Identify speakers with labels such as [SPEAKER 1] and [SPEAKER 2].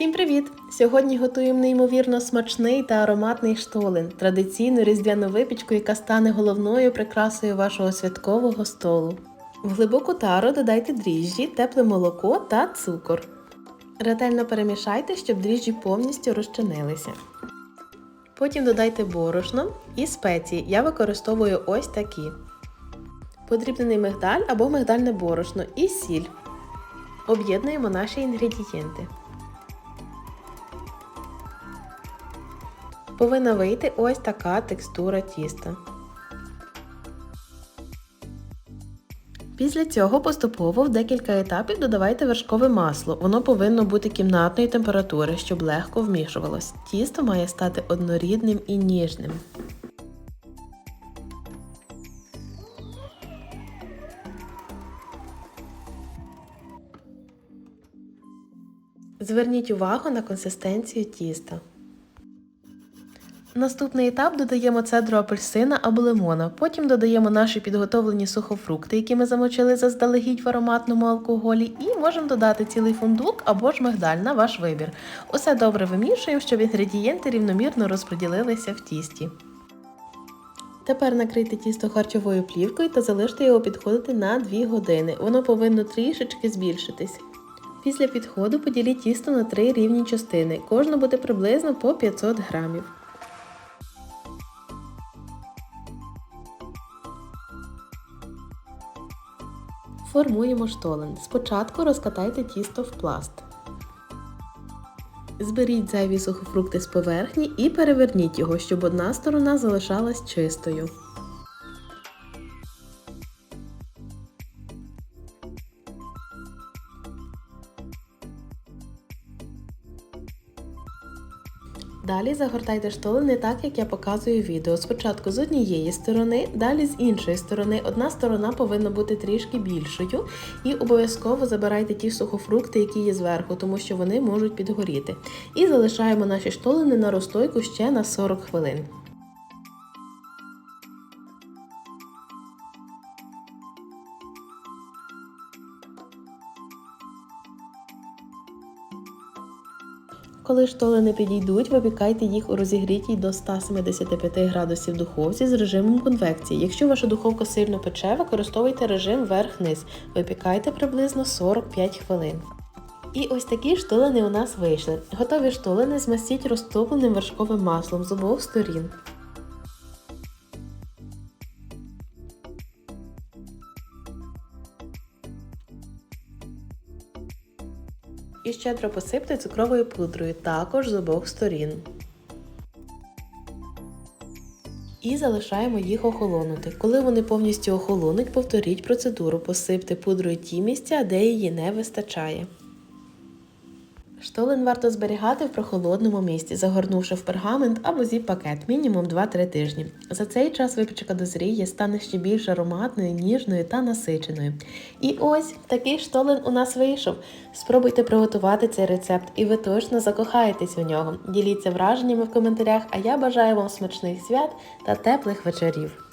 [SPEAKER 1] Всім привіт! Сьогодні готуємо неймовірно смачний та ароматний штолен, традиційну різдвяну випічку, яка стане головною прикрасою вашого святкового столу. В глибоку тару додайте дріжджі, тепле молоко та цукор. Ретельно перемішайте, щоб дріжджі повністю розчинилися. Потім додайте борошно і спеції. Я використовую ось такі: подрібнений мигдаль або мигдальне борошно і сіль. Об'єднуємо наші інгредієнти. Повинна вийти ось така текстура тіста. Після цього поступово в декілька етапів додавайте вершкове масло. Воно повинно бути кімнатної температури, щоб легко вмішувалось. Тісто має стати однорідним і ніжним. Зверніть увагу на консистенцію тіста. Наступний етап додаємо цедру апельсина або лимона. Потім додаємо наші підготовлені сухофрукти, які ми замочили заздалегідь в ароматному алкоголі, і можемо додати цілий фундук або ж мигдаль на ваш вибір. Усе добре вимішуємо, щоб інгредієнти рівномірно розподілилися в тісті. Тепер накрийте тісто харчовою плівкою та залиште його підходити на 2 години. Воно повинно трішечки збільшитись. Після підходу поділіть тісто на три рівні частини. Кожна буде приблизно по 500 грамів. Формуємо штолен. Спочатку розкатайте тісто в пласт. Зберіть зайві сухофрукти з поверхні і переверніть його, щоб одна сторона залишалась чистою. Далі загортайте штолени так, як я показую відео. Спочатку з однієї сторони, далі з іншої сторони. Одна сторона повинна бути трішки більшою. І обов'язково забирайте ті сухофрукти, які є зверху, тому що вони можуть підгоріти. І залишаємо наші штолини на розстойку ще на 40 хвилин. Коли штоли не підійдуть, випікайте їх у розігрітій до 175 градусів духовці з режимом конвекції. Якщо ваша духовка сильно пече, використовуйте режим верх-низ. Випікайте приблизно 45 хвилин. І ось такі штолини у нас вийшли. Готові штолини змастіть розтопленим вершковим маслом з обох сторін. І щедро посипте цукровою пудрою, також з обох сторін. І залишаємо їх охолонути. Коли вони повністю охолонуть, повторіть процедуру, посипте пудрою ті місця, де її не вистачає. Штолен варто зберігати в прохолодному місці, загорнувши в пергамент або зіп-пакет мінімум 2-3 тижні. За цей час випічка дозріє, стане ще більш ароматною, ніжною та насиченою. І ось такий штолен у нас вийшов. Спробуйте приготувати цей рецепт, і ви точно закохаєтесь у нього. Діліться враженнями в коментарях, а я бажаю вам смачних свят та теплих вечорів.